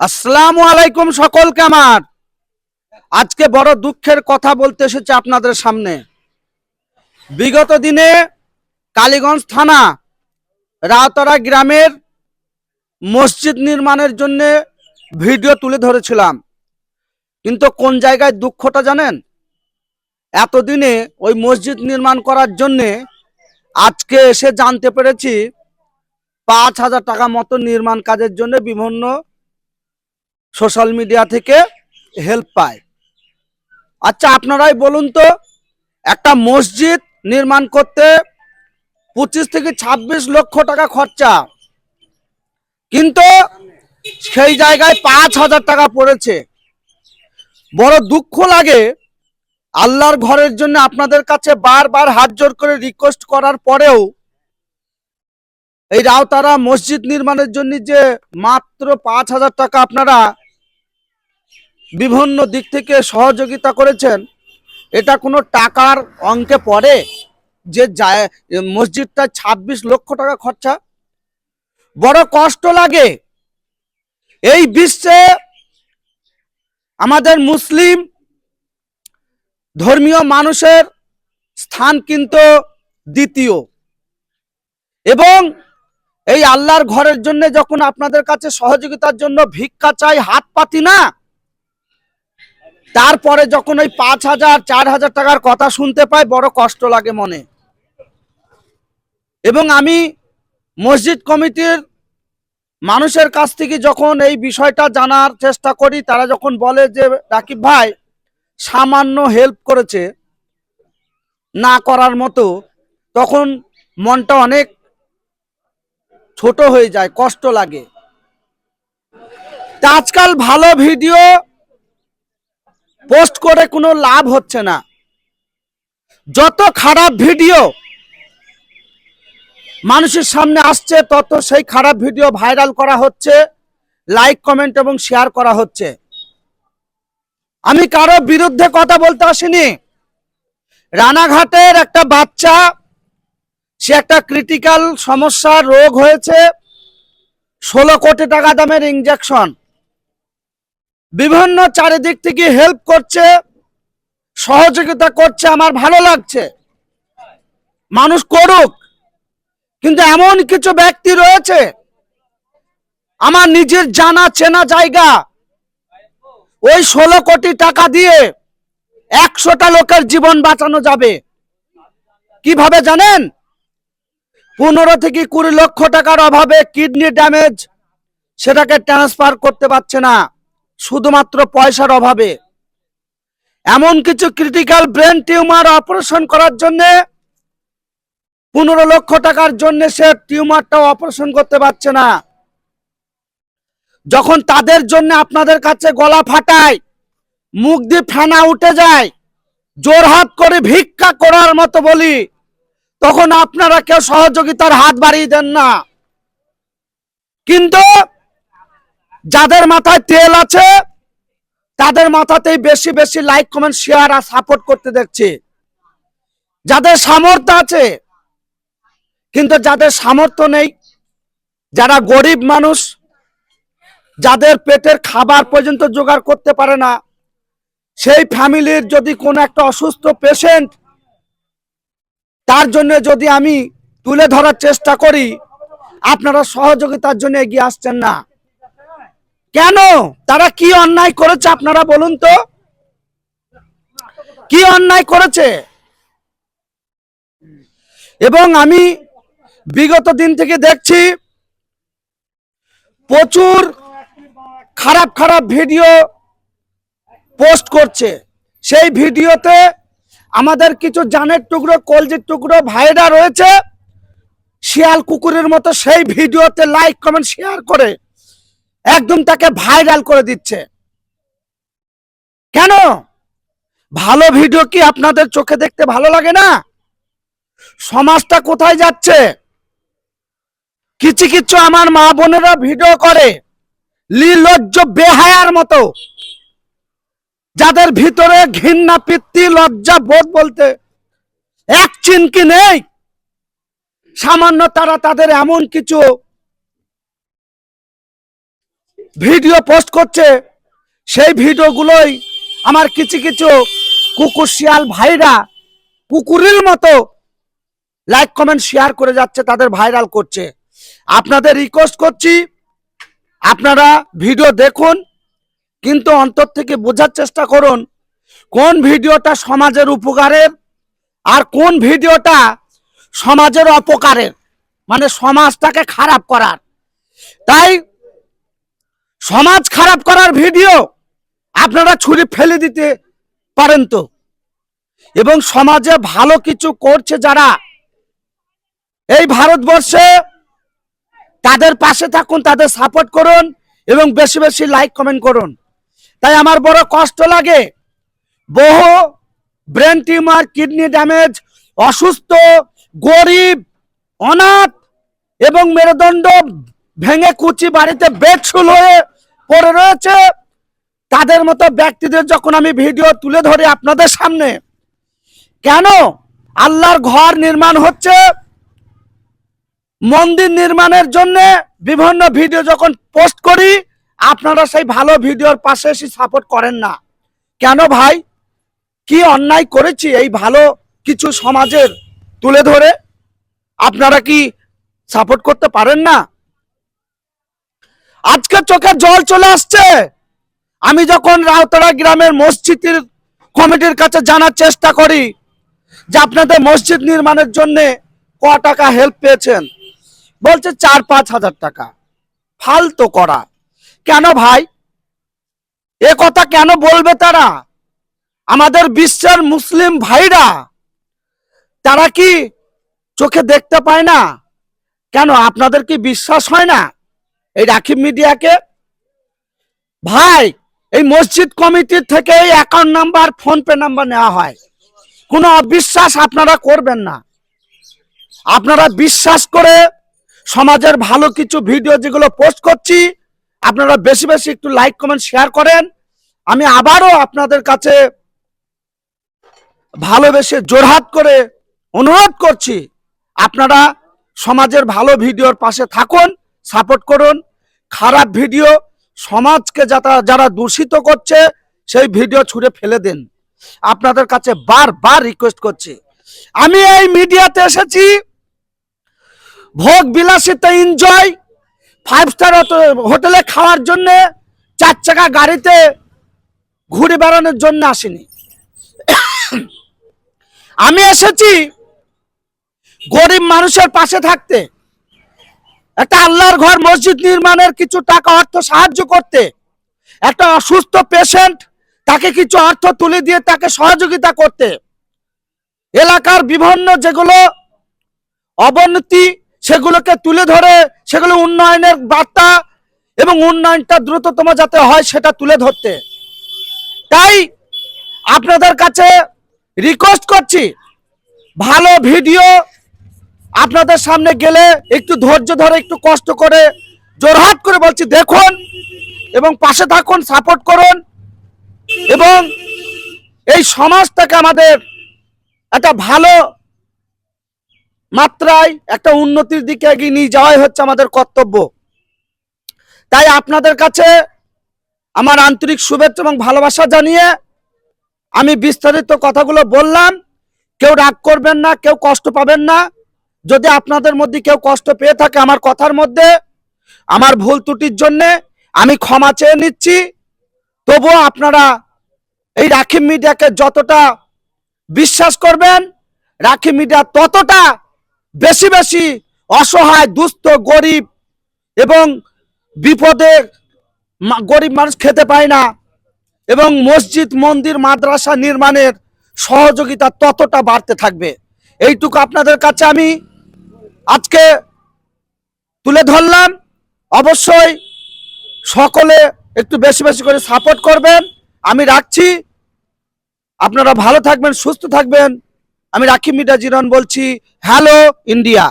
আসসালামু আলাইকুম সকলকে আমার। আজকে বড় দুঃখের কথা বলতে এসেছে আপনাদের সামনে। বিগত দিনে কালীগঞ্জ থানা, রাউতরা গ্রামের মসজিদ নির্মাণের জন্য ভিডিও তুলে ধরেছিলাম। কিন্তু কোন জায়গায় দুঃখটা জানেন? এতদিনে ওই মসজিদ নির্মাণ করার জন্যে আজকে এসে জানতে পেরেছি পাঁচ হাজার টাকা মতো নির্মাণ কাজের জন্য বিভিন্ন সোশ্যাল মিডিয়া থেকে হেল্প পায়। আচ্ছা আপনারাই বলুন তো, একটা মসজিদ নির্মাণ করতে পঁচিশ থেকে ছাব্বিশ লক্ষ টাকা খরচা, কিন্তু সেই জায়গায় পাঁচ হাজার টাকা পড়েছে। বড় দুঃখ লাগে, আল্লাহর ঘরের জন্য আপনাদের কাছে বারবার হাত জোর করে রিকোয়েস্ট করার পরেও এই রাউতারা মসজিদ নির্মাণের জন্য যে মাত্র পাঁচ হাজার টাকা আপনারা বিভিন্ন দিক থেকে সহযোগিতা করেছেন, এটা কোনো টাকার অঙ্কে পড়ে যে মসজিদটা ২৬ লক্ষ টাকা খরচা? বড় কষ্ট লাগে। এই বিশ্বে আমাদের মুসলিম ধর্মীয় মানুষের স্থান কিন্তু দ্বিতীয়। এবং এই আল্লাহর ঘরের জন্য যখন আপনাদের কাছে সহযোগিতার জন্য ভিক্ষা চাই, হাত পাতি না? তারপরে যখন ওই পাঁচ হাজার, চার হাজার টাকার কথা শুনতে পাই, বড় কষ্ট লাগে মনে। এবং আমি মসজিদ কমিটির মানুষের কাছ থেকে যখন এই বিষয়টা জানার চেষ্টা করি, তারা যখন বলে যে, রাকিব ভাই, সামান্য হেল্প করেছে, না করার মতো, তখন মনটা অনেক ছোট হয়ে যায়, কষ্ট লাগে। তা আজকাল ভালো ভিডিও পোস্ট করে কোনো লাভ হচ্ছে না। যত খারাপ ভিডিও মানুষের সামনে আসছে, তত সেই খারাপ ভিডিও ভাইরাল করা হচ্ছে, লাইক, কমেন্ট এবং শেয়ার করা হচ্ছে। আমি কারও বিরুদ্ধে কথা বলতে আসিনি। রানাঘাটের একটা বাচ্চা সে একটা ক্রিটিক্যাল সমস্যা, রোগ হয়েছে, ষোলো কোটি টাকা দামের ইঞ্জেকশন বিভিন্ন চারিদিক থেকে হেল্প করছে, সহযোগিতা করছে, আমার ভালো লাগছে। মানুষ করুক, কিন্তু এমন কিছু ব্যক্তি রয়েছে, আমার নিজের জানা চেনা জায়গা, ওই ষোলো কোটি টাকা দিয়ে একশোটা লোকের জীবন বাঁচানো যাবে। কীভাবে জানেন? পনেরো থেকে কুড়ি লক্ষ টাকার অভাবে কিডনি ড্যামেজ, সেটাকে ট্রান্সফার করতে পারছে না, শুধুমাত্র পয়সার অভাবে। এমন কিছু ক্রিটিক্যাল ব্রেন টিউমার অপারেশন করার জন্য, পনেরো লক্ষ টাকার জন্য সে টিউমারটা অপারেশন করতে পারছে না। যখন তাদের জন্য আপনাদের কাছে গলা ফাটায়, মুখ দিয়ে ফেনা উঠে যায়, জোরহাত করে ভিক্ষা করার মতো বলি তখন আপনারা কেউ সহযোগিতার হাত বাড়িয়ে দেন না। কিন্তু যাদের মাথায় তেল আছে, তাদের মাথাতেই বেশি বেশি লাইক কমেন্ট শেয়ার আর সাপোর্ট করতে দেখছি। যাদের সামর্থ্য আছে, কিন্তু যাদের সামর্থ্য নেই, যারা গরিব মানুষ, যাদের পেটের খাবার পর্যন্ত জোগাড় করতে পারে না, সেই ফ্যামিলির যদি কোনো একটা অসুস্থ পেশেন্ট তার জন্য যদি আমি তুলে ধরার চেষ্টা করি, আপনারা সহযোগিতার জন্য এগিয়ে আসছেন না। কেন? তারা কি অন্যায় করেছে আপনারা বলুন তো। কি অন্যায় করেছে? এবং আমি বিগত দিন থেকে দেখছি, প্রচুর খারাপ খারাপ ভিডিও পোস্ট করছে। সেই ভিডিওতে আমাদের কিছু জানের টুকরো, কলজির টুকরো, ভাইরা রয়েছে। শিয়াল কুকুরের মতো সেই ভিডিওতে লাইক কমেন্ট শেয়ার করে একদম তাকে ভাইরাল করে দিচ্ছে। কেন? ভালো ভিডিও কি আপনাদের চোখে দেখতে ভালো লাগে না? সমাজটা কোথায় যাচ্ছে? কিছু কিছু আমার মা বোনেরা ভিডিও করে। লিলজ্জ বেহায়ার মতো। যাদের ভিতরে ঘৃণা পিত্তি লজ্জা, বোধ বলতে এক চিনকি নেই, সামান্য তারা তাদের এমন কিছু ভিডিও পোস্ট করছে, সেই ভিডিওগুলোই আমার কিছু কিছু কুকুর শিয়াল ভাইরা কুকুরের মতো লাইক, কমেন্ট, শেয়ার করে যাচ্ছে, তাদের ভাইরাল করছে। আপনাদের রিকোয়েস্ট করছি, আপনারা ভিডিও দেখুন কিন্তু অন্তর থেকে বোঝার চেষ্টা করুন, কোন ভিডিওটা সমাজের উপকারের আর কোন ভিডিওটা সমাজের অপকারের মানে সমাজটাকে খারাপ করার। তাই সমাজ খারাপ করার ভিডিও আপনারা ছুরি ফেলে দিতে পারেন তো। এবং সমাজে ভালো কিছু করছে যারা, এই ভারতবর্ষে তাদের পাশে থাকুন, তাদের সাপোর্ট করুন এবং বেশি বেশি লাইক কমেন্ট করুন। তাই আমার বড় কষ্ট লাগে। বহু ব্রেন টিউমার কিডনি ড্যামেজ অসুস্থ, গরিব, অনাথ এবং মেরুদণ্ড ভেঙে কুচি বাড়িতে বেডশুল হয়ে পড়ে রয়েছে। তাদের মতো ব্যক্তিদের যখন আমি ভিডিও তুলে ধরি আপনাদের সামনে, কেন আল্লাহর ঘর নির্মাণ হচ্ছে? মন্দির নির্মাণের জন্য বিভিন্ন ভিডিও যখন পোস্ট করি আপনারা সেই ভালো ভিডিওর পাশে এসে সাপোর্ট করেন না। কেন ভাই? কি অন্যায় করেছি এই ভালো কিছু সমাজের তুলে ধরে? আপনারা কি সাপোর্ট করতে পারেন না? আজকে চোখে জল চলে আসছে। আমি যখন রাউতরা গ্রামের মসজিদের কমিটির কাছে জানার চেষ্টা করি যে আপনাদের মসজিদ নির্মাণের জন্য ক টাকা হেল্প পেয়েছেন, বলছে চার পাঁচ হাজার টাকা। ফালতো করা। কেন ভাই? এ কথা কেন বলবে তারা? আমাদের বিশ্বের মুসলিম ভাইরা, তারা কি চোখে দেখতে পায় না? কেন আপনাদের কি বিশ্বাস হয় না এই রাখিব মিডিয়াকে? ভাই, এই মসজিদ কমিটির থেকে এই account number PhonePe number নেওয়া হয়। কোনো অবিশ্বাস আপনারা করবেন না। আপনারা বিশ্বাস করে সমাজের ভালো কিছু ভিডিও যেগুলো পোস্ট করছি আপনারা বেশি বেশি একটু লাইক, কমেন্ট, শেয়ার করেন। আমি আবারও আপনাদের কাছে ভালোবেসে জোরহাত করে অনুরোধ করছি, আপনারা সমাজের ভালো ভিডিওর পাশে থাকুন, সাপোর্ট করুন। খারাপ ভিডিও সমাজকে যারা যারা দূষিত করছে, সেই ভিডিও ছুঁড়ে ফেলে দিন। আপনাদের কাছে বারবার রিকোয়েস্ট করছি। আমি এই মিডিয়াতে এসেছি। ভোগ বিলাসিতা এনজয় ফাইভ স্টার হোটেলে খাওয়ার জন্য চার চাকা গাড়িতে ঘুরে বেড়ানোর জন্য আসিনি। আমি এসেছি গরিব মানুষের পাশে থাকতে, একটা আল্লাহর ঘর, মসজিদ নির্মাণের কিছু টাকা, অর্থ সাহায্য করতে, একটা অসুস্থ পেশেন্ট তাকে কিছু অর্থ তুলে দিয়ে তাকে সহযোগিতা করতে, এলাকার বিভিন্ন যেগুলো অবনতি সেগুলোকে তুলে ধরে সেগুলো উন্নয়নের বার্তা এবং উন্নয়নটা দ্রুততম যাতে হয় সেটা তুলে ধরতে। তাই আপনাদের কাছে রিকোয়েস্ট করছি, ভালো ভিডিও আপনাদের সামনে গেলে একটু ধৈর্য ধরে, একটু কষ্ট করে, জোরহাট করে বলছি, দেখুন এবং পাশে থাকুন সাপোর্ট করুন এবং এই সমাজটাকে আমাদের একটা ভালো মাত্রায় একটা উন্নতির দিকে এগিয়ে নিয়ে যাওয়াই হচ্ছে আমাদের কর্তব্য। তাই আপনাদের কাছে আমার আন্তরিক শুভেচ্ছা এবং ভালোবাসা জানিয়ে আমি বিস্তারিত কথাগুলো বললাম। কেউ রাগ করবেন না, কেউ কষ্ট পাবেন না। যদি আপনাদের মধ্যে কেউ কষ্ট পেয়ে থাকে আমার কথার মধ্যে, আমার ভুল ত্রুটির জন্য আমি ক্ষমা চেয়ে নিচ্ছি। তবুও আপনারা এই রাখি মিডিয়াকে যতটা বিশ্বাস করবেন, রাখি মিডিয়া ততটা বেশি বেশি অসহায়, দুস্থ, গরিব এবং বিপদে গরিব মানুষ খেতে পায় না এবং মসজিদ, মন্দির, মাদ্রাসা নির্মাণের সহযোগিতা ততটা বাড়তে থাকবে। এইটুকু আপনাদের কাছে আমি আজকে তুলে ধরলাম। অবশ্যই সকলে একটু বেশি বেশি করে সাপোর্ট করবেন। আমি রাখছি। আপনারা ভালো থাকবেন, সুস্থ থাকবেন। আমি রাখি মিডা জিরন বলছি হ্যালো ইন্ডিয়া